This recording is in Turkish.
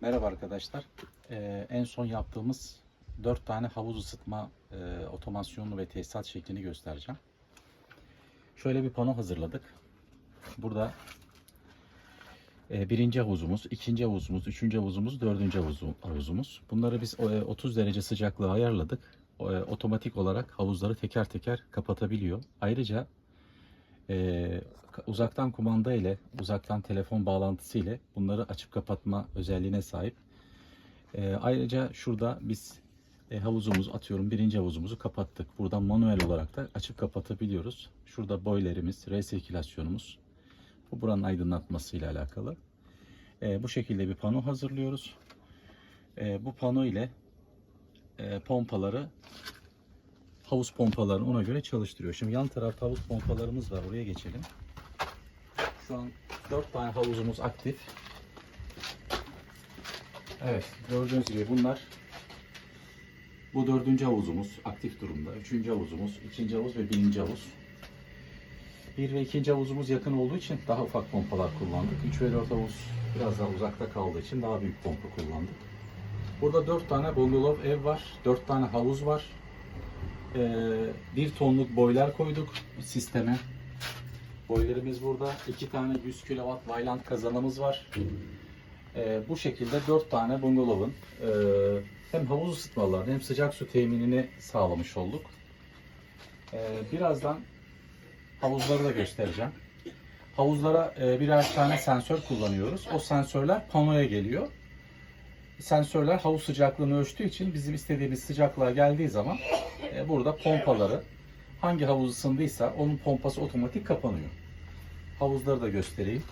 Merhaba arkadaşlar. Ee, en son yaptığımız 4 tane havuz ısıtma e, otomasyonlu ve tesisat şeklini göstereceğim. Şöyle bir pano hazırladık. Burada e, birinci havuzumuz, ikinci havuzumuz, üçüncü havuzumuz, dördüncü havuzu- havuzumuz. Bunları biz e, 30 derece sıcaklığa ayarladık. E, otomatik olarak havuzları teker teker kapatabiliyor. Ayrıca e, uzaktan kumanda ile uzaktan telefon bağlantısı ile bunları açıp kapatma özelliğine sahip. E, ayrıca şurada biz e, havuzumuz atıyorum birinci havuzumuzu kapattık. Buradan manuel olarak da açıp kapatabiliyoruz. Şurada boilerimiz, resirkülasyonumuz. Bu buranın aydınlatması ile alakalı. E, bu şekilde bir pano hazırlıyoruz. E, bu pano ile e, pompaları havuz pompalarını ona göre çalıştırıyor. Şimdi yan tarafta havuz pompalarımız var. Oraya geçelim. Şu an 4 tane havuzumuz aktif. Evet, gördüğünüz gibi bunlar bu dördüncü havuzumuz aktif durumda. Üçüncü havuzumuz, ikinci havuz ve birinci havuz. Bir ve ikinci havuzumuz yakın olduğu için daha ufak pompalar kullandık. Üç ve dört havuz biraz daha uzakta kaldığı için daha büyük pompa kullandık. Burada dört tane bungalov ev var, dört tane havuz var. Ee, bir tonluk boiler koyduk sisteme. Boilerimiz burada. iki tane 100 kW Vylant kazanımız var. Ee, bu şekilde 4 tane bungalovun e, hem havuz ısıtmalarını hem sıcak su teminini sağlamış olduk. Ee, birazdan havuzları da göstereceğim. Havuzlara e, birer tane sensör kullanıyoruz. O sensörler panoya geliyor. Sensörler havuz sıcaklığını ölçtüğü için bizim istediğimiz sıcaklığa geldiği zaman e, burada pompaları hangi havuz ısındıysa onun pompası otomatik kapanıyor. Havuzları da göstereyim.